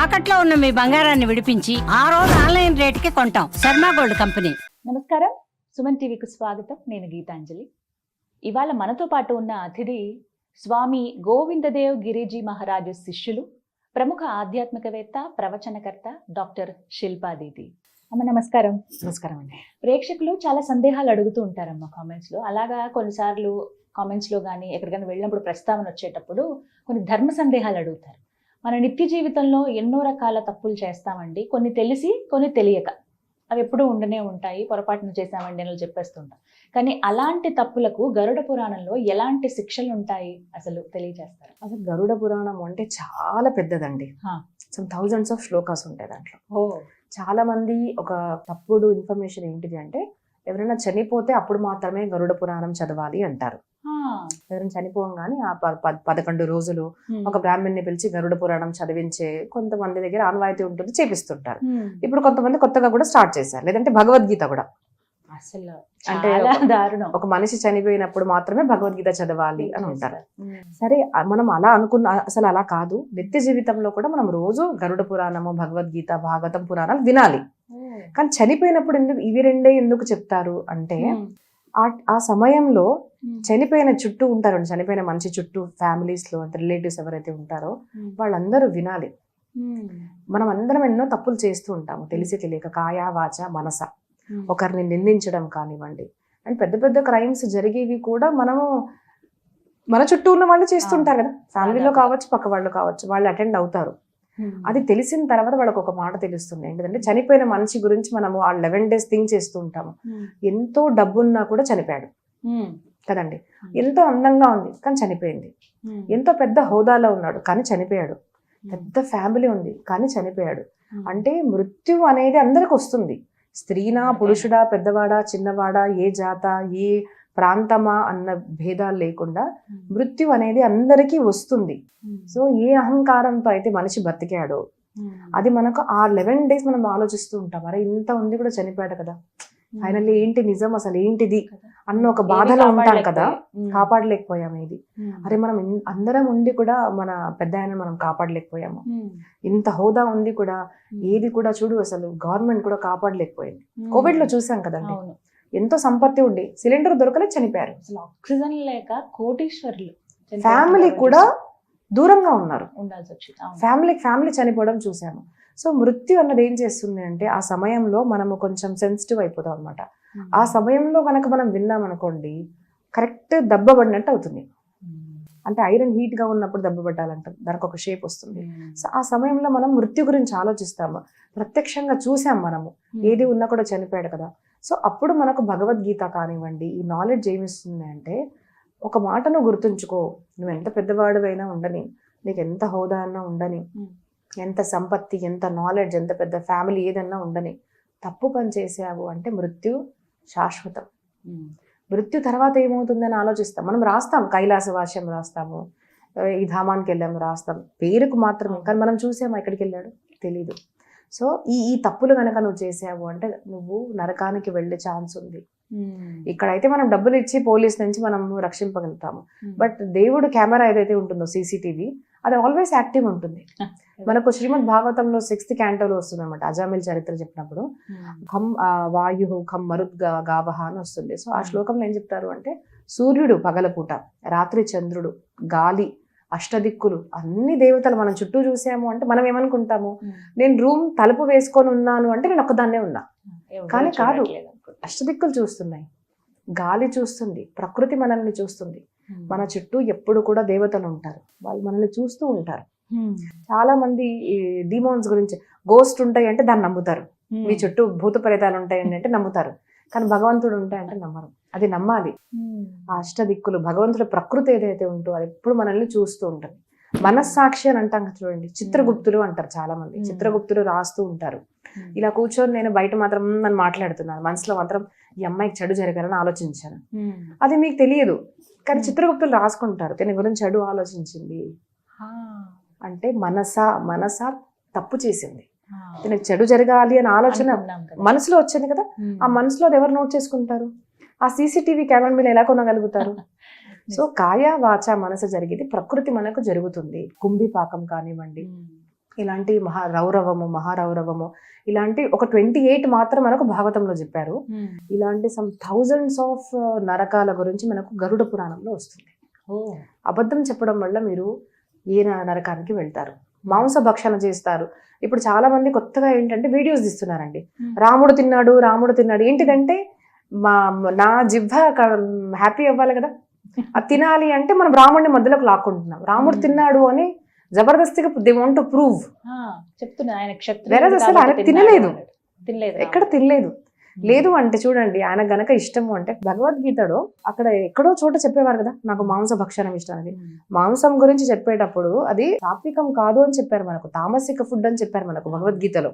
తాకట్లో ఉన్న మీ బంగారాన్ని విడిపించి ఆ రోజు ఆన్లైన్ రేటుకి కొంటాం. Sharma gold company. నమస్కారం. సుమన్ టీవీకి స్వాగతం. నేను గీతాంజలి. ఇవాళ మనతో పాటు ఉన్న అతిథి స్వామి గోవిందదేవ్ గిరిజీ మహారాజు శిష్యులు ప్రముఖ ఆధ్యాత్మికవేత్త ప్రవచనకర్త డాక్టర్ శిల్పా దీది అమ్మ నమస్కారం. నమస్కారం అండి. ప్రేక్షకులు చాలా సందేహాలు అడుగుతూ ఉంటారమ్మ కామెంట్స్లో. అలాగా కొన్నిసార్లు కామెంట్స్లో కానీ ఎక్కడికైనా వెళ్ళినప్పుడు ప్రస్తావన వచ్చేటప్పుడు కొన్ని ధర్మ సందేహాలు అడుగుతారు. మన నిత్య జీవితంలో ఎన్నో రకాల తప్పులు చేస్తామండి. కొన్ని తెలిసి కొన్ని తెలియక. అవి ఎప్పుడూ ఉండనే ఉంటాయి. పొరపాటున చేసామండి అని చెప్పేస్తుంటాం. కానీ అలాంటి తప్పులకు గరుడ పురాణంలో ఎలాంటి శిక్షలు ఉంటాయి అసలు తెలియజేస్తారు? అసలు గరుడ పురాణం అంటే చాలా పెద్దదండి. సమ్ థౌజండ్స్ ఆఫ్ శ్లోకాస్ ఉంటాయి దాంట్లో. ఓ. చాలా మంది ఒక తప్పుడు ఇన్ఫర్మేషన్ ఏంటిది అంటే ఎవరైనా చనిపోతే అప్పుడు మాత్రమే గరుడ పురాణం చదవాలి అంటారు. ఎవరైనా చనిపోగానే ఆ పదకొండు రోజులు ఒక బ్రాహ్మణ్ణి పిలిచి గరుడ పురాణం చదివించే కొంతమంది దగ్గర ఆనవాయితీ ఉంటుంది చేపిస్తుంటారు. ఇప్పుడు కొంతమంది కొత్తగా కూడా స్టార్ట్ చేశారు. లేదంటే భగవద్గీత కూడా. అసలు అంటే దారుణం. ఒక మనిషి చనిపోయినప్పుడు మాత్రమే భగవద్గీత చదవాలి అని ఉంటారు. సరే మనం అలా అనుకున్న అసలు అలా కాదు. నిత్య జీవితంలో కూడా మనం రోజు గరుడ పురాణము భగవద్గీత భాగవతం పురాణాలు వినాలి. కానీ చనిపోయినప్పుడు ఎందుకు ఇవి రెండే ఎందుకు చెప్తారు అంటే. ఆ ఆ సమయంలో. చనిపోయిన చుట్టూ ఉంటారు చనిపోయిన మనిషి చుట్టూ ఫ్యామిలీస్లో రిలేటివ్స్ ఎవరైతే ఉంటారో. వాళ్ళందరూ వినాలి. మనం అందరం ఎన్నో తప్పులు చేస్తూ ఉంటాము తెలిసి తెలియక కాయ వాచ మనస. ఒకరిని నిందించడం కానివ్వండి అండ్ పెద్ద పెద్ద క్రైమ్స్ జరిగేవి కూడా మనము మన చుట్టూ ఉన్న వాళ్ళు చేస్తుంటారు కదా ఫ్యామిలీలో కావచ్చు పక్క వాళ్ళు కావచ్చు వాళ్ళు అటెండ్ అవుతారు. అది తెలిసిన తర్వాత వాళ్ళకి ఒక మాట తెలుస్తుంది. ఏంటంటే చనిపోయిన మనిషి గురించి మనము ఆ లెవెన్ డేస్ థింక్ చేస్తూ ఉంటాము. ఎంతో డబ్బున్నా కూడా చనిపోయాడు. కదండి? ఎంతో అందంగా ఉంది కానీ చనిపోయింది. ఎంతో పెద్ద హోదాలో ఉన్నాడు కానీ చనిపోయాడు. పెద్ద ఫ్యామిలీ ఉంది కానీ చనిపోయాడు. అంటే మృత్యు అనేది అందరికి వస్తుంది స్త్రీనా పురుషుడా పెద్దవాడా చిన్నవాడా ఏ జాత ఏ ప్రాంతమా అన్న భేదాలు లేకుండా ఉమ్. మృత్యు అనేది అందరికీ వస్తుంది ఉమ్. సో ఏ అహంకారంతో అయితే మనిషి బతికాడో ఉమ్. అది మనకు ఆ లెవెన్ డేస్ మనం ఆలోచిస్తూ ఉంటాం అరే ఇంత ఉంది కూడా చనిపోయాడు కదా ఫైనల్లీ ఏంటి నిజం అసలు ఏంటిది. అన్న ఒక బాధలో ఉంటాం కదా కాపాడలేకపోయాం. ఉమ్. కాపాడలేకపోయాం ఇది. అరే మనం అందరం ఉండి కూడా మన పెద్ద ఆయన మనం కాపాడలేకపోయాము. ఇంత హోదా ఉంది కూడా. ఏది కూడా చూడు అసలు గవర్నమెంట్ కూడా కాపాడలేకపోయింది. కోవిడ్లో చూసాం కదండి ఎంతో సంపత్తి ఉండి సిలిండర్ దొరకలే చనిపోయారు. అసలు ఆక్సిజన్ లేక కోటీశ్వర్లు ఫ్యామిలీ కూడా దూరంగా ఉన్నారు. ఉండాల్సి వచ్చింది. ఫ్యామిలీ ఫ్యామిలీ చనిపోవడం చూసాము. సో మృత్యు అన్నది ఏం చేస్తుంది అంటే ఆ సమయంలో మనము కొంచెం సెన్సిటివ్ అయిపోతాం అనమాట ఉమ్. ఆ సమయంలో కనుక మనం విన్నాం అనుకోండి కరెక్ట్ దెబ్బ పడినట్టు అవుతుంది. ఉమ్. అంటే ఐరన్ హీట్గా ఉన్నప్పుడు దెబ్బ పట్టాలంట దానికి ఒక షేప్ వస్తుంది. సో ఆ సమయంలో మనం మృత్యు గురించి ఆలోచిస్తాము. ప్రత్యక్షంగా చూసాం మనము. ఏది ఉన్నా కూడా చనిపోయాడు కదా. సో అప్పుడు మనకు భగవద్గీత కానివ్వండి ఈ నాలెడ్జ్ ఏమిస్తుంది అంటే ఒక మాటను గుర్తుంచుకో. నువ్వు ఎంత పెద్దవాడివైనా ఉండని నీకు ఎంత హోదా అన్నా ఉండని. ఎంత సంపత్తి ఎంత నాలెడ్జ్ ఎంత పెద్ద ఫ్యామిలీ ఏదన్నా ఉండని తప్పు పని చేసావు అంటే మృత్యు శాశ్వతం. మృత్యు తర్వాత ఏమవుతుందని ఆలోచిస్తాం. మనం రాస్తాం కైలాస వాస్యం రాస్తాము ఈ ధామానికి వెళ్ళాము రాస్తాం. పేరుకు మాత్రమే కానీ మనం చూసాము ఎక్కడికి వెళ్ళాడు? తెలీదు. సో ఈ ఈ తప్పులు కనుక నువ్వు చేసావు అంటే నువ్వు నరకానికి వెళ్ళే ఛాన్స్ ఉంది ఉమ్. ఇక్కడైతే మనం డబ్బులు ఇచ్చి పోలీస్ నుంచి మనం రక్షింపగలుగుతాము. బట్ దేవుడు కెమెరా ఏదైతే ఉంటుందో సీసీటీవీ అది ఆల్వేస్ యాక్టివ్ ఉంటుంది మనకు శ్రీమద్ భాగవతంలో సిక్స్త్ క్యాంటోలో వస్తుంది అనమాట అజామిల్ చరిత్ర చెప్పినప్పుడు ఉమ్. ఖం ఆ, వాయు ఖం మరుద్ గావహ అని వస్తుంది సో ఆ Hmm. శ్లోకంలో ఏం చెప్తారు అంటే సూర్యుడు పగలపూట రాత్రి చంద్రుడు గాలి అష్టదిక్కులు అన్ని దేవతలు మనం చుట్టూ చూసాము అంటే మనం ఏమనుకుంటాము. నేను రూమ్ తలుపు వేసుకొని ఉన్నాను అంటే నేను ఒక్కదాన్నే ఉన్నా కానీ కాదు. అష్టదిక్కులు చూస్తున్నాయి గాలి చూస్తుంది ప్రకృతి మనల్ని చూస్తుంది. మన చుట్టూ ఎప్పుడు కూడా దేవతలు ఉంటారు వాళ్ళు మనల్ని చూస్తూ ఉంటారు. చాలా మంది డిమోన్స్ గురించి గోస్ట్ ఉంటాయి అంటే దాన్ని నమ్ముతారు. మీ చుట్టూ భూత ప్రేతాలు ఉంటాయండి అంటే నమ్ముతారు కానీ భగవంతుడు ఉంటాయంటే నమ్మరు అది నమ్మాలి. ఆ అష్టదిక్కులు భగవంతుడి ప్రకృతి ఏదైతే ఉంటో అది ఎప్పుడు మనల్ని చూస్తూ ఉంటుంది మనస్సాక్షి అని అంటాం కదా చూడండి చిత్రగుప్తులు అంటారు చాలా మంది. చిత్రగుప్తులు రాస్తూ ఉంటారు. ఇలా కూర్చొని నేను బయట మాత్రం నన్ను మాట్లాడుతున్నాను మనసులో మాత్రం ఈ అమ్మాయికి చెడు జరగాలని ఆలోచించాను. అది మీకు తెలియదు కానీ. చిత్రగుప్తులు రాసుకుంటారు దీని గురించి చెడు ఆలోచించింది. అంటే మనస మనస తప్పు చేసింది చెడు జరగాలి అనే ఆలోచన. మనసులో వచ్చింది కదా. ఆ మనసులో అది ఎవరు నోట్ చేసుకుంటారు ఆ సీసీటీవీ కెమెరా మీద ఎలా కొనగలుగుతారు? సో కాయ వాచ మనసు జరిగేది ప్రకృతి మనకు జరుగుతుంది. కుంభిపాకం కానివ్వండి ఉమ్. ఇలాంటి మహా రౌరవము మహారౌరవము ఇలాంటి ఒక ట్వంటీ ఎయిట్ మాత్రం మనకు భాగవతంలో చెప్పారు. ఇలాంటి సమ్ థౌజండ్స్ ఆఫ్ నరకాల గురించి మనకు గరుడ పురాణంలో వస్తుంది. ఓ. అబద్ధం చెప్పడం వల్ల మీరు ఏ నరకానికి వెళ్తారు? మాంస భక్షణ చేస్తారు. ఇప్పుడు చాలా మంది కొత్తగా ఏంటంటే వీడియోస్ తీస్తున్నారండి. రాముడు తిన్నాడు రాముడు తిన్నాడు. ఏంటిదంటే మా నా జివ్వ హ్యాపీ అవ్వాలి కదా. అది తినాలి అంటే మనం రాముడిని మధ్యలోకి లాక్కుంటున్నాం. రాముడు Hmm. తిన్నాడు అని జబర్దస్తిగా దే వాంట్ టు ప్రూవ్. చెప్తున్నా ఆయన అసలు ఆయన తినలేదు. తినలేదు ఎక్కడ తినలేదు. లేదు అంటే చూడండి ఆయన గనక ఇష్టము అంటే భగవద్గీతలో అక్కడ ఎక్కడో చోట చెప్పేవారు కదా నాకు మాంస భక్షణం ఇష్టం అనేది మాంసం గురించి చెప్పేటప్పుడు అది సాత్వికం కాదు అని చెప్పారు మనకు తామసిక ఫుడ్ అని చెప్పారు మనకు భగవద్గీతలో.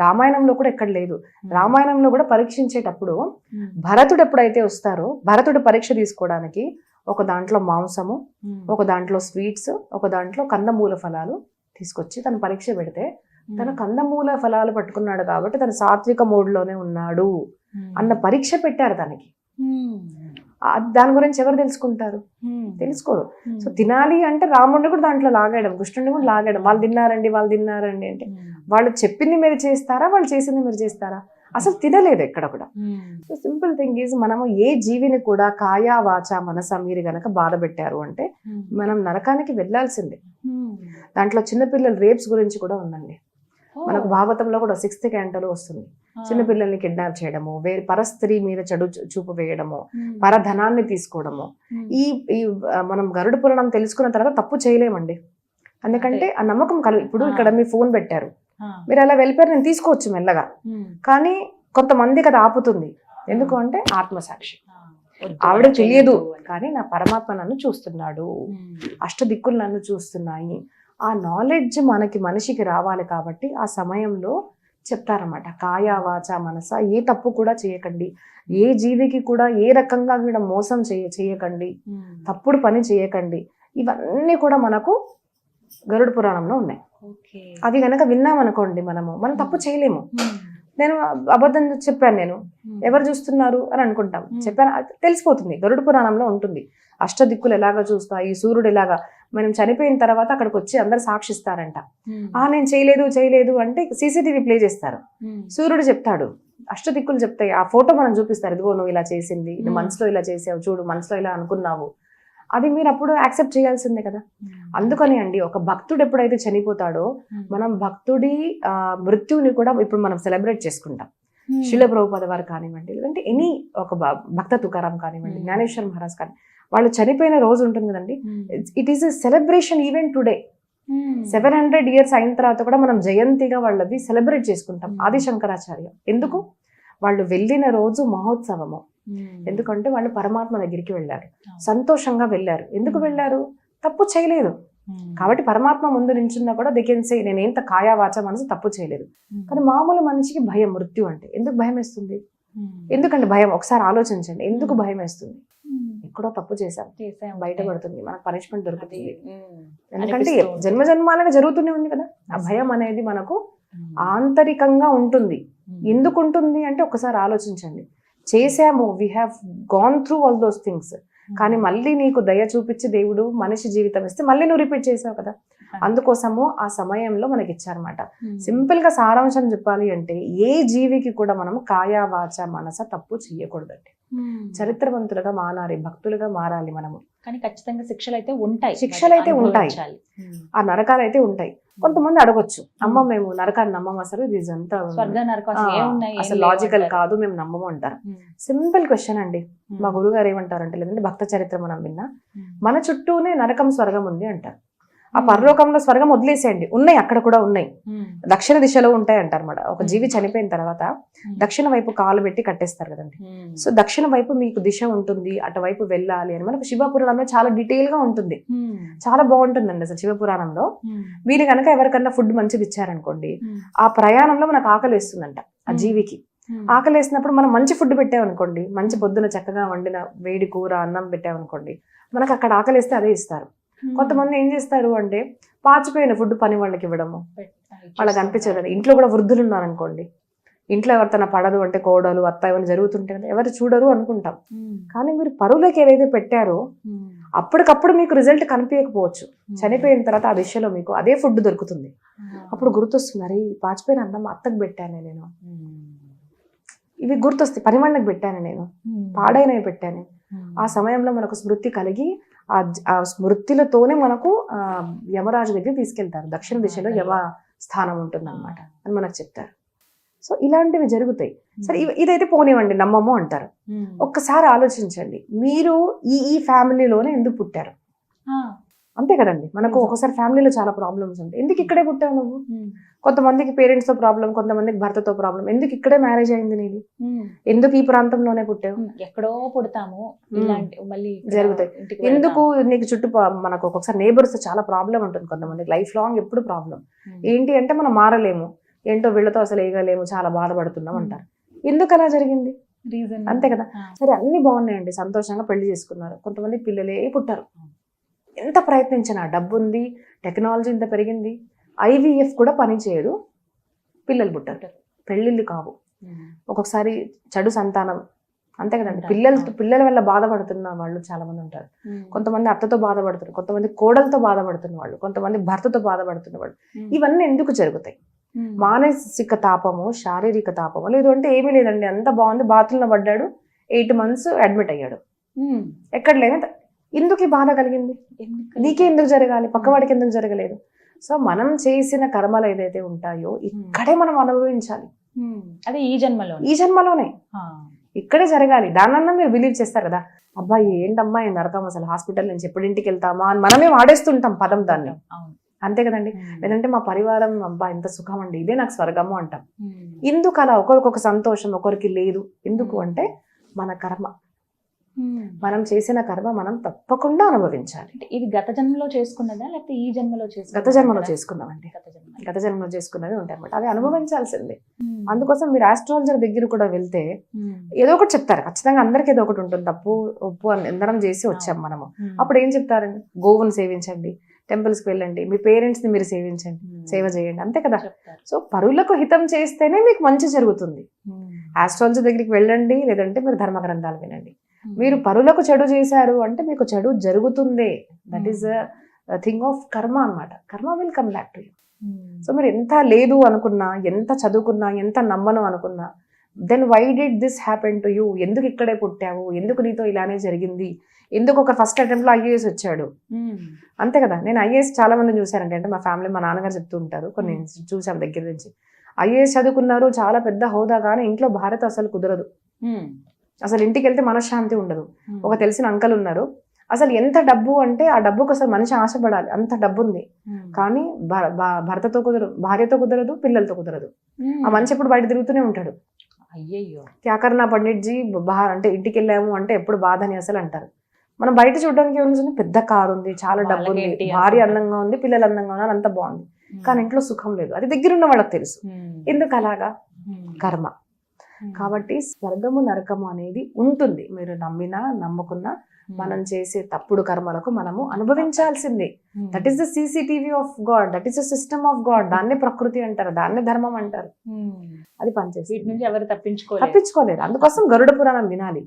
రామాయణంలో కూడా ఎక్కడ లేదు. రామాయణంలో కూడా పరీక్షించేటప్పుడు భరతుడు ఎప్పుడైతే వస్తారో భరతుడు పరీక్ష తీసుకోవడానికి ఒక దాంట్లో మాంసము ఒక దాంట్లో స్వీట్స్ ఒక దాంట్లో కందమూల ఫలాలు తీసుకొచ్చి తను పరీక్ష పెడితే తన కందమూల ఫలాలు పట్టుకున్నాడు కాబట్టి తను సాత్విక మోడ్లోనే ఉన్నాడు అన్న పరీక్ష పెట్టారు తనకి. దాని గురించి ఎవరు తెలుసుకుంటారు? తెలుసుకోరు. సో తినాలి అంటే రాముడిని కూడా దాంట్లో లాగాడు కృష్ణుడిని కూడా లాగాడు వాళ్ళు తిన్నారండి వాళ్ళు తిన్నారండి అంటే వాళ్ళు చెప్పింది మీరు చేస్తారా? వాళ్ళు చేసింది మీరు చేస్తారా? అసలు తినలేదు ఎక్కడ కూడా. సో సింపుల్ థింగ్ ఈజ్ మనము ఏ జీవిని కూడా కాయా వాచ మనస మీరు గనక బాధ పెట్టారు అంటే మనం నరకానికి వెళ్ళాల్సిందే. దాంట్లో చిన్నపిల్లల రేప్స్ గురించి కూడా ఉందండి. మనకు భాగవతంలో కూడా సిక్స్త్ క్యాంటలో వస్తుంది చిన్నపిల్లల్ని కిడ్నాప్ చేయడము వేరే పరస్త్రీ మీద చెడు చూపు వేయడము పరధనాన్ని తీసుకోవడము. ఈ ఈ మనం గరుడ పురాణం తెలుసుకున్న తర్వాత తప్పు చేయలేమండి. ఎందుకంటే ఆ నమ్మకం కలు ఇప్పుడు ఇక్కడ మీ ఫోన్ పెట్టారు. మీరు అలా వెళ్ళిపోయారు నేను తీసుకోవచ్చు మెల్లగా. కానీ కొంతమందికి అది ఆపుతుంది. ఎందుకు అంటే ఆత్మసాక్షి. ఆవిడ తెలియదు. కానీ నా పరమాత్మ నన్ను చూస్తున్నాడు. అష్ట దిక్కులు నన్ను చూస్తున్నాయి. ఆ నాలెడ్జ్ మనకి మనిషికి రావాలి కాబట్టి ఆ సమయంలో చెప్తారన్నమాట. కాయ వాచ మనస ఏ తప్పు కూడా చేయకండి. ఏ జీవికి కూడా ఏ రకంగా కూడా మోసం చేయ చేయకండి. తప్పుడు పని చేయకండి. ఇవన్నీ కూడా మనకు గరుడ పురాణంలో ఉన్నాయి. అవి గనక విన్నామనుకోండి మనము మనం తప్పు చేయలేము. నేను అబద్ధం చెప్పాను నేను. ఎవరు చూస్తున్నారు అని అనుకుంటాం. చెప్పాను. తెలిసిపోతుంది. గరుడ పురాణంలో ఉంటుంది. అష్టదిక్కులు ఎలాగా చూస్తాయి? సూర్యుడు ఎలాగా మనం చనిపోయిన తర్వాత అక్కడికి వచ్చి అందరు సాక్షిస్తారంట. ఆ నేను చేయలేదు చేయలేదు అంటే సీసీటీవీ ప్లే చేస్తారు. సూర్యుడు చెప్తాడు. అష్టదిక్కులు చెప్తాయి. ఆ ఫోటో మనం చూపిస్తారు. ఇదిగో నువ్వు ఇలా చేసింది. నువ్వు Hmm. మనసులో ఇలా చేసావు. చూడు మనసులో ఇలా అనుకున్నావు. అది మీరు అప్పుడు యాక్సెప్ట్ చేయాల్సిందే కదా. అందుకని అండి ఒక భక్తుడు ఎప్పుడైతే చనిపోతాడో మనం భక్తుడి మృత్యుని కూడా ఇప్పుడు మనం సెలబ్రేట్ చేసుకుంటాం. శిల ప్రభుపద వారు కానివ్వండి లేదంటే ఎనీ ఒక భక్త తుకారాం కానివ్వండి Hmm. జ్ఞానేశ్వర్ మహారాజ్ కానీ వాళ్ళు చనిపోయిన రోజు ఉంటుంది కదండి. It is a celebration event today seven hundred years అయిన తర్వాత కూడా మనం జయంతిగా వాళ్ళది సెలబ్రేట్ చేసుకుంటాం. Hmm. ఆది శంకరాచార్య ఎందుకు? వాళ్ళు వెళ్ళిన రోజు మహోత్సవము. ఎందుకంటే వాళ్ళు పరమాత్మ దగ్గరికి వెళ్ళారు. సంతోషంగా వెళ్ళారు. ఎందుకు Hmm. వెళ్ళారు? తప్పు చేయలేదు. కాబట్టి పరమాత్మ ముందు నించున్నా కూడా దికెన్ సే నేను ఏంత కాయా వాచ మనసు తప్పు చేయలేదు. కానీ మామూలు మనిషికి భయం మృత్యు అంటే. ఎందుకు భయం వేస్తుంది? ఎందుకంటే భయం? ఒకసారి ఆలోచించండి. ఎందుకు భయం వేస్తుంది? ఎక్కడో తప్పు చేశాం. బయటపడుతుంది మనకు పనిష్మెంట్ దొరుకుతుంది. ఎందుకంటే. జన్మ జన్మాలుగా జరుగుతూనే ఉంది కదా. ఆ భయం అనేది మనకు ఆంతరికంగా ఉంటుంది. ఎందుకు ఉంటుంది అంటే ఒకసారి ఆలోచించండి. చేశాము we have gone through all those things కానీ మళ్ళీ నీకు దయ చూపించి దేవుడు మనిషి జీవితం ఇస్తే మళ్ళీ నువ్వు రిపీట్ చేసావు కదా. అందుకోసము ఆ సమయంలో మనకి ఇచ్చారన్నమాట సింపుల్గా సారాంశం చెప్పాలి అంటే ఏ జీవికి కూడా మనం కాయా వాచ మనస తప్పు చేయకూడదండి చరిత్రవంతులుగా మారాలి భక్తులుగా మారాలి మనము కానీ ఖచ్చితంగా శిక్షలు అయితే ఉంటాయి శిక్షలు అయితే ఉంటాయి. ఆ నరకాలు అయితే ఉంటాయి కొంతమంది అడగొచ్చు అమ్మ మేము నరకాన్ని నమ్మం అసలు ఇది నరకం అసలు లాజికల్. కాదు మేము నమ్మము అంటారు. సింపుల్ క్వశ్చన్ అండి. మా గురువు గారు ఏమంటారంటే లేదంటే భక్త చరిత్ర మనం విన్నా. మన చుట్టూనే నరకం స్వర్గం ఉంది అంటారు ఆ. పరలోకంలో స్వర్గం వదిలేసేయండి ఉన్నాయి అక్కడ కూడా ఉన్నాయి. దక్షిణ దిశలో ఉంటాయి అంటారు అనమాట ఒక జీవి. చనిపోయిన తర్వాత. దక్షిణ వైపు కాలు పెట్టి కట్టేస్తారు కదండి. సో దక్షిణ వైపు మీకు దిశ ఉంటుంది అటువైపు వెళ్ళాలి అని మనకు శివపురాణంలో చాలా డీటెయిల్గా ఉంటుంది. చాలా బాగుంటుందండి అసలు శివపురాణంలో. మీరు కనుక ఎవరికన్నా ఫుడ్ మంచిది ఇచ్చారనుకోండి. ఆ ప్రయాణంలో మనకు ఆకలి వేస్తుందంట ఆ. జీవికి. ఆకలి వేసినప్పుడు మనం మంచి ఫుడ్ పెట్టామనుకోండి మంచి పొద్దున చక్కగా వండిన వేడి కూర అన్నం పెట్టామనుకోండి మనకు అక్కడ ఆకలి వేస్తే అదే ఇస్తారు. కొంతమంది ఏం చేస్తారు అంటే పాచిపోయిన ఫుడ్ పని వాళ్ళకి ఇవ్వడము. వాళ్ళకి. అనిపించదు ఇంట్లో కూడా వృద్ధులు ఉన్నారనుకోండి. ఇంట్లో ఎవరితోనా పడదు అంటే కోడలు అత్త ఇవన్నీ జరుగుతుంటే ఎవరు చూడరు అనుకుంటాం. కానీ మీరు పరువులోకి ఏదైతే పెట్టారో అప్పటికప్పుడు మీకు రిజల్ట్ కనిపించకపోవచ్చు. చనిపోయిన తర్వాత ఆ దిశలో మీకు అదే ఫుడ్ దొరుకుతుంది. అప్పుడు గుర్తొస్తుంది అరే పాచిపోయిన అన్నం అత్తకు పెట్టాను నేను. ఇవి గుర్తొస్తాయి పని వాళ్ళకి పెట్టాను నేను. పాడైనవి పెట్టాను. ఆ సమయంలో మనకు స్మృతి కలిగి ఆ స్మృతిలతోనే మనకు యమరాజు దగ్గర తీసుకెళ్తారు. దక్షిణ దిశలో యమ స్థానం ఉంటుంది అనమాట అని మనకు చెప్తారు. సో ఇలాంటివి జరుగుతాయి. సరే ఇదైతే పోనివ్వండి నమ్మము అంటారు. ఒక్కసారి ఆలోచించండి. మీరు ఈ ఈ ఫ్యామిలీలోనే ఎందుకు పుట్టారు? అంతే కదండి. మనకు. ఒకసారి ఫ్యామిలీలో చాలా ప్రాబ్లమ్స్ ఉంటాయి. ఎందుకు ఇక్కడే పుట్టావు నువ్వు? కొంతమందికి పేరెంట్స్తో ప్రాబ్లం కొంతమందికి భర్తతో ప్రాబ్లం ఎందుకు ఇక్కడే మ్యారేజ్ అయింది నీది? ఎందుకు ఈ ప్రాంతంలోనే పుట్టావు? ఎక్కడో పుడతాము. ఇలాంటి మళ్ళీ జరుగుతాయి. ఎందుకు. నీకు చుట్టూ మనకు ఒక్కొక్కసారి నేబర్స్ చాలా ప్రాబ్లం ఉంటుంది కొంతమందికి. లైఫ్ లాంగ్ ఎప్పుడు ప్రాబ్లం. ఏంటి అంటే మనం మారలేము. ఏంటో వీళ్ళతో అసలు వేయగలేము చాలా బాధపడుతున్నాం అంటారు. ఎందుకు అలా జరిగింది? రీజన్ అంతే కదా. సరే అన్ని బాగున్నాయండి. సంతోషంగా పెళ్ళి చేసుకున్నారు. కొంతమంది పిల్లలే పుట్టారు. ఎంత ప్రయత్నించినా డబ్బు ఉంది టెక్నాలజీ ఇంత పెరిగింది ఐవీఎఫ్ కూడా పని చేయదు పిల్లలు పుట్టారు పెళ్ళిళ్ళు కావు. ఒక్కొక్కసారి చెడు సంతానం అంతే కదండి ఉంటారు. పిల్లలతో పిల్లల వల్ల బాధపడుతున్న వాళ్ళు చాలా మంది ఉంటారు. కొంతమంది అత్తతో బాధపడుతున్నారు కొంతమంది కోడలతో బాధపడుతున్న వాళ్ళు కొంతమంది భర్తతో బాధపడుతున్న వాళ్ళు. ఇవన్నీ ఎందుకు జరుగుతాయి. మానసిక తాపము శారీరక తాపము లేదు అంటే ఏమీ లేదండి అంత బాగుంది బాత్రూంలో పడ్డాడు ఎయిట్ మంత్స్ అడ్మిట్ అయ్యాడు. ఎక్కడ లేని ఎందుకు బాధ కలిగింది? నీకే ఎందుకు జరగాలి? పక్కవాడికి ఎందుకు జరగలేదు? సో మనం చేసిన కర్మలు ఏదైతే ఉంటాయో ఇక్కడే మనం అనుభవించాలి. అదే ఈ జన్మలో ఈ జన్మలోనే. ఇక్కడే జరగాలి. దానన్నా మీరు బిలీవ్ చేస్తారు కదా. అబ్బాయి ఏంటమ్మా ఈ నరకం అసలు? హాస్పిటల్ నుంచి ఎప్పుడు ఇంటికి వెళ్తామా అని మనమే వాడేస్తుంటాం పదం దాన్ని. అంతే కదండి. లేదంటే మా పరివారం అబ్బా ఎంత సుఖం అండి ఇదే నాకు స్వర్గము అంటాం. ఎందుకు అలా ఒకరికొక సంతోషం ఒకరికి లేదు. ఎందుకు. అంటే మన కర్మ. మనం చేసిన కర్మ మనం తప్పకుండా అనుభవించాలి. అంటే ఇది గత జన్మలో చేసుకున్నదా? లేకపోతే ఈ జన్మలో చేసుకున్నదా? గత జన్మలో చేసుకున్నామండి. గత జన్మ గత జన్మలో చేసుకున్నది ఉంటాయి అనమాట అవి అనుభవించాల్సిందే. ఉమ్. అందుకోసం మీరు ఆస్ట్రాలజర్ దగ్గర కూడా వెళ్తే ఉమ్. ఏదో ఒకటి చెప్తారు. ఖచ్చితంగా అందరికి ఏదో ఒకటి ఉంటుంది. తప్పు ఒప్పు అని ఎందరం చేసి వచ్చాం మనము. అప్పుడు ఏం చెప్తారండి? గోవును సేవించండి. టెంపుల్స్కి వెళ్ళండి. మీ పేరెంట్స్ని మీరు సేవించండి. సేవ చేయండి. అంతే కదా? సో పరులకు హితం చేస్తేనే మీకు మంచి జరుగుతుంది. ఆస్ట్రాలజీ దగ్గరికి వెళ్ళండి. లేదంటే మీరు ధర్మ గ్రంథాలు వినండి. మీరు పరులకు చెడు చేశారు అంటే మీకు చెడు జరుగుతుందే. That is Hmm. Thing of karma అన్నమాట. Karma will come back to you. So మీరు ఎంత లేదు అనుకున్నా ఎంత చదువుకున్నా ఎంత నమ్మను అనుకున్నా then why did this happen to you ఎందుకు ఇక్కడే పుట్టావు? ఎందుకు నీతో ఇలానే జరిగింది? ఎందుకు ఒక ఫస్ట్ అటెంప్ట్లో ఐఏఎస్ వచ్చాడు? ఉమ్. అంతే కదా. నేను ఐఏఎస్ చాలా మంది చూశానంటే అంటే మా ఫ్యామిలీ మా నాన్నగారు చెప్తూ ఉంటారు కొన్ని చూసాం దగ్గర నుంచి. ఐఏఎస్ చదువుకున్నారు చాలా పెద్ద హోదా కానీ ఇంట్లో భారత అసలు కుదరదు. అసలు ఇంటికి వెళ్తే మనశ్శాంతి ఉండదు ఉమ్. ఒక తెలిసిన అంకల్ ఉన్నారు అసలు ఎంత డబ్బు అంటే ఆ డబ్బుకు అసలు మనిషి ఆశపడాలి అంత డబ్బు ఉంది ఉమ్. కానీ భర్తతో కుదరదు భార్యతో కుదరదు పిల్లలతో కుదరదు ఉమ్. ఆ మనిషి ఎప్పుడు బయట తిరుగుతూనే ఉంటాడు అయ్యయ్యో క్యాకర్నా పండిట్ జీ బా- అంటే ఇంటికి వెళ్ళాము అంటే ఎప్పుడు బాధ అని అసలు అంటారు మనం బయట చూడడానికి ఏముంది పెద్ద కారు ఉంది చాలా డబ్బు ఉంది భార్య. అందంగా ఉంది పిల్లలు అందంగా ఉన్నారు అంత బాగుంది. కానీ ఇంట్లో సుఖం లేదు అది దగ్గర ఉన్న వాళ్ళకి తెలుసు. ఎందుకు అలాగా. కర్మ. కాబట్టి స్వర్గము నరకము అనేది ఉంటుంది. మీరు నమ్మినా నమ్మకున్నా. మనం చేసే తప్పుడు కర్మలకు మనము అనుభవించాల్సిందే. That is the CCTV of god that is the system of god దాన్నే ప్రకృతి అంటారు. దాన్నే ధర్మం అంటారు. అది వీటి పనిచేస్తుంది నుంచి ఎవరు తప్పించుకోలేరు. అందుకోసం గరుడ పురాణం వినాలి.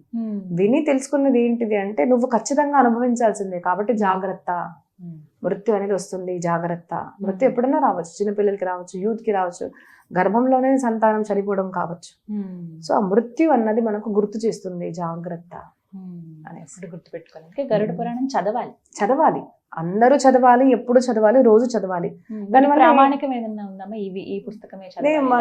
విని తెలుసుకున్నది ఏంటిది అంటే నువ్వు ఖచ్చితంగా అనుభవించాల్సిందే. కాబట్టి జాగ్రత్త. మృత్యు అనేది వస్తుంది జాగ్రత్త మృత్యు Hmm. ఎప్పుడైనా రావచ్చు చిన్నపిల్లలకి రావచ్చు యూత్కి రావచ్చు గర్భంలోనే సంతానం చనిపోవడం కావచ్చు ఉమ్. సో ఆ మృత్యు అన్నది మనకు గుర్తు చేస్తుంది జాగ్రత్త అనేసి. ఎప్పుడు గుర్తుపెట్టుకోవాలి గరుడ. పురాణం చదవాలి చదవాలి అందరూ చదవాలి ఎప్పుడు చదవాలి రోజు చదవాలి దాని దానివల్ల ప్రామాణికం ఏదన్నా ఉందమ్మా ఇవి ఈ పుస్తకమే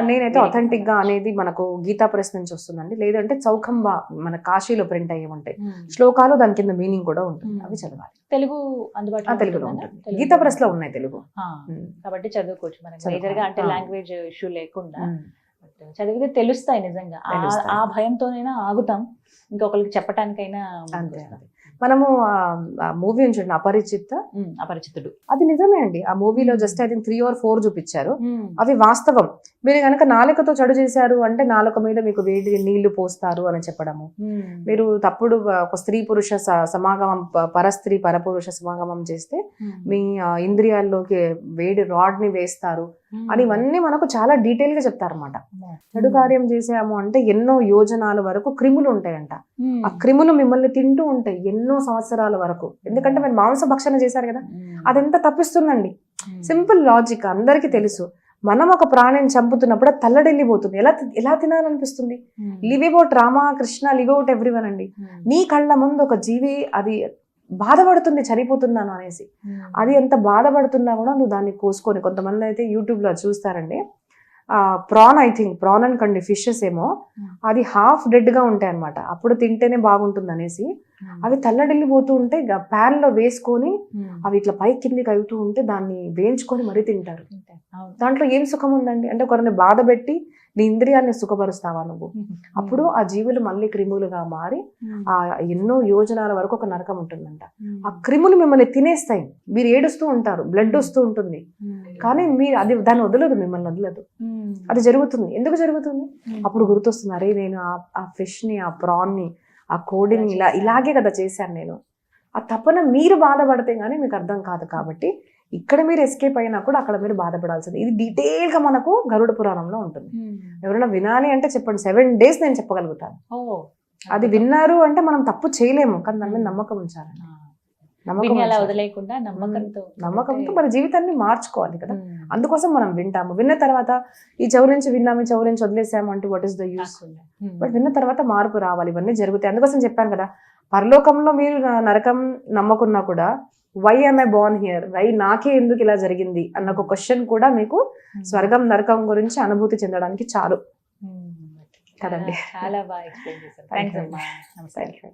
నేనైతే అథెంటిక్గా. అనేది మనకు గీతా ప్రెస్ నుంచి వస్తుందండి లేదంటే చౌకంబా మన కాశీలో ప్రింట్ అయ్యి ఉంటాయి. శ్లోకాలు దాని కింద మీనింగ్ కూడా ఉంటుంది. అవి చదవాలి తెలుగు అందుబాటులో తెలుగులో ఉంటుందా? గీతా ప్రెస్లో ఉన్నాయి తెలుగు. కాబట్టి చదువుకోవచ్చు. మేజర్గా అంటే. లాంగ్వేజ్ ఇష్యూ లేకుండా చదివితే తెలుస్తాయి నిజంగా. ఆ- భయంతోనైనా ఆగుతాం. ఇంకొకరికి చెప్పటానికైనా అంతే మనము మూవీ చూడండి అపరిచిత. అపరిచితుడు. అది నిజమే అండి. ఆ మూవీలో. Just I think three or four చూపించారు. అవి వాస్తవం. మీరు కనుక నాలుకతో చెడు చేశారు అంటే నాలుక మీద మీకు వేడి నీళ్ళు పోస్తారు అని చెప్పడము. మీరు తప్పుడు ఒక స్త్రీ పురుష సమాగమం పరస్త్రీ పరపురుష సమాగమం చేస్తే. మీ ఇంద్రియాల్లోకి వేడి రాడ్ని వేస్తారు. అని ఇవన్నీ మనకు చాలా డీటెయిల్గా చెప్తారన్నమాట చెడు కార్యం చేసాము అంటే ఎన్నో యోజనాల వరకు క్రిములు ఉంటాయంట. ఆ క్రిములు మిమ్మల్ని తింటూ ఉంటాయి ఎన్నో సంవత్సరాల వరకు. ఎందుకంటే మీరు మాంస భక్షణ చేశారు కదా అదెంత తప్పిస్తుందండి. సింపుల్ లాజిక్ అందరికీ తెలుసు. మనం ఒక ప్రాణిని చంపుతున్నప్పుడు అది తల్లడిల్లిపోతుంది. ఎలా ఎలా తినాలనిపిస్తుంది? Live out Rama Krishna live out everyone అండి నీ కళ్ళ ముందు ఒక జీవి అది బాధపడుతుంది చనిపోతున్నాను అనేసి. అది ఎంత బాధపడుతున్నా కూడా నువ్వు దాన్ని కోసుకొని కొంతమంది అయితే యూట్యూబ్లో చూస్తారండి. ప్రాన్ ఐ థింక్ ప్రాన్ అనుకోండి ఫిషెస్ ఏమో అది హాఫ్ డెడ్గా ఉంటాయి అనమాట అప్పుడు తింటేనే బాగుంటుంది అనేసి. అవి తల్లడిల్లిపోతూ ఉంటే ప్యాన్లో వేసుకొని అవి ఇట్లా పై కిందికి అవుతూ ఉంటే దాన్ని వేయించుకొని మరీ తింటారు. దాంట్లో ఏం సుఖం ఉందండి? అంటే ఒకరిని బాధ పెట్టి నీ ఇంద్రియాన్ని సుఖపరుస్తావా నువ్వు? అప్పుడు ఆ జీవులు మళ్ళీ క్రిములుగా మారి ఆ ఎన్నో యోజనాల వరకు ఒక నరకం ఉంటుందంట. ఆ క్రిములు మిమ్మల్ని తినేస్తాయి. మీరు ఏడుస్తూ ఉంటారు. బ్లడ్ వస్తూ ఉంటుంది. కానీ మీరు అది దాన్ని వదలదు మిమ్మల్ని వదలదు. అది జరుగుతుంది. ఎందుకు జరుగుతుంది? అప్పుడు గుర్తొస్తుంది. అరే నేను ఆ- ఫిష్ని ఆ ప్రాన్ని ఆ కోడిని ఇలా ఇలాగే కదా చేశాను నేను. ఆ తపన మీరు బాధపడితే గానీ మీకు అర్థం కాదు కాబట్టి ఇక్కడ మీరు ఎస్కేప్ అయినా కూడా అక్కడ మీరు బాధపడాల్సింది. ఇది డీటెయిల్గా మనకు గరుడ పురాణంలో ఉంటుంది. ఎవరైనా వినాలి అంటే చెప్పండి. సెవెన్ డేస్ నేను చెప్పగలుగుతాను. అది విన్నారు అంటే మనం తప్పు చేయలేము. కానీ దాని మీద నమ్మకం ఉంచాలి. నమ్మకం ఉంచాలి. నమ్మకంతో నమ్మకంతో మన జీవితాన్ని మార్చుకోవాలి కదా. అందుకోసం మనం వింటాము. విన్న తర్వాత ఈ చెవు నుంచి విన్నాము ఈ చెవు నుంచి వదిలేసాము అంటే what is the use but విన్న తర్వాత మార్పు రావాలి. ఇవన్నీ జరుగుతాయి. అందుకోసం చెప్పాను కదా. పరలోకంలో మీరు నరకం నమ్మకున్నా కూడా why I born here why నాకే ఎందుకు ఇలా జరిగింది? అన్న ఒక క్వశ్చన్ కూడా మీకు స్వర్గం నరకం గురించి అనుభూతి చెందడానికి చాలు. కదండి. చాలా బాగా ఎక్స్ప్లెయిన్ చేశారు. థ్యాంక్స్. అమ్మా.